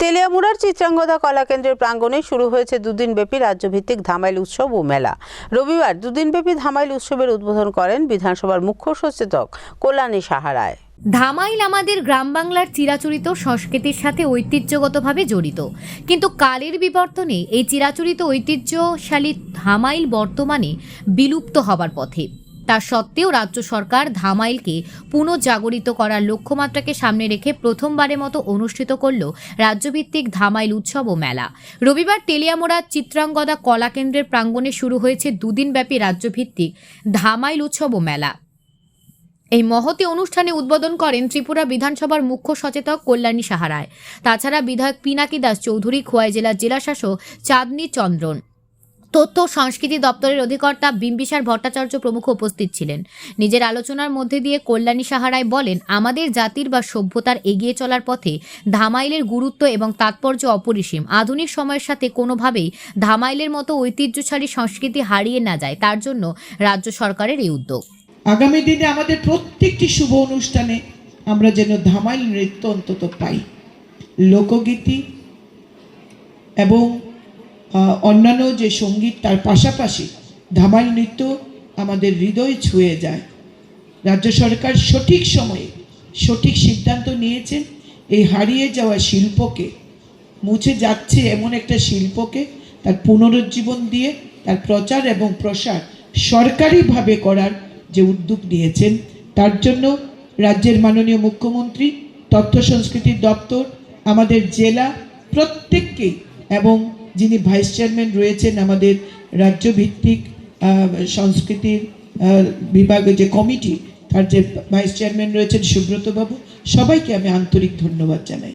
তেলিয়ামুড়ার চিত্রাঙ্গদা কলাকেন্দ্রের প্রাঙ্গণে শুরু হয়েছে দুদিন ব্যাপী রাজ্যভিত্তিক ধামাইল উৎসব ও মেলা। রবিবার দুদিনব্যাপী ধামাইল উৎসবের উদ্বোধন করেন বিধানসভার মুখ্য সচেতক কল্যাণী সাহারায় ধামাইল আমাদের গ্রাম বাংলার চিরাচরিত সংস্কৃতির সাথে ঐতিহ্যগতভাবে জড়িত। কিন্তু কালের বিবর্তনে এই চিরাচরিত ঐতিহ্যশালী ধামাইল বর্তমানে বিলুপ্ত হবার পথে। তা সত্ত্বেও রাজ্য সরকার ধামাইলকে পুনঃজাগরিত করার লক্ষ্যমাত্রাকে সামনে রেখে প্রথমবারের মতো অনুষ্ঠিত করল রাজ্যভিত্তিক ধামাইল উৎসব ও মেলা। রবিবার তেলিয়ামোড়া চিত্রাঙ্গদা কলাকেন্দ্রের প্রাঙ্গণে শুরু হয়েছে দুদিনব্যাপী রাজ্যভিত্তিক ধামাইল উৎসব ও মেলা। এই মহতি অনুষ্ঠানে উদ্বোধন করেন ত্রিপুরা বিধানসভার মুখ্য সচেতক কল্যাণী সাহারায়। তাছাড়া বিধায়ক পিনাকি দাস চৌধুরী খোয়াই জেলার জেলাশাসক চাঁদনী চন্দ্রন। তথ্য সংস্কৃতি দপ্তরের অধিকর্তা বিম্বিসার ভট্টাচার্য প্রমুখ উপস্থিত ছিলেন। নিজের আলোচনার মধ্যে দিয়ে কল্যাণী সাহারায় বলেন, আমাদের জাতির বা সভ্যতার এগিয়ে চলার পথে ধামাইলের গুরুত্ব এবং তাৎপর্য অপরিসীম। আধুনিক সময়ের সাথে কোনোভাবেই ধামাইলের মতো ঐতিহ্যশালী সংস্কৃতি হারিয়ে না যায়। তার জন্য রাজ্য সরকারের এই উদ্যোগ। আগামী দিনে আমাদের প্রত্যেকটি শুভ অনুষ্ঠানে আমরা যেন ধামাইল নৃত্য অন্তত পাই। লোকগীতি এবং অন্যান্য যে সংগীত, তার পাশাপাশি ধামাল নৃত্য আমাদের হৃদয় ছুঁয়ে যায়। রাজ্য সরকার সঠিক সময়ে সঠিক সিদ্ধান্ত নিয়েছেন এই হারিয়ে যাওয়া শিল্পকে মুছে যাচ্ছে এমন একটা শিল্পকে তার পুনরুজ্জীবন দিয়ে, তার প্রচার এবং প্রসার সরকারিভাবে করার যে উদ্যোগ নিয়েছেন, তার জন্য রাজ্যের মাননীয় মুখ্যমন্ত্রী, তথ্য সংস্কৃতি দপ্তর, আমাদের জেলা প্রত্যেককেই এবং যিনি ভাইস চেয়ারম্যান রয়েছেন আমাদের রাজ্যভিত্তিক সংস্কৃতির বিভাগের যে কমিটি, তার যে ভাইস চেয়ারম্যান রয়েছেন সুব্রতবাবু, সবাইকে আমি আন্তরিক ধন্যবাদ জানাই।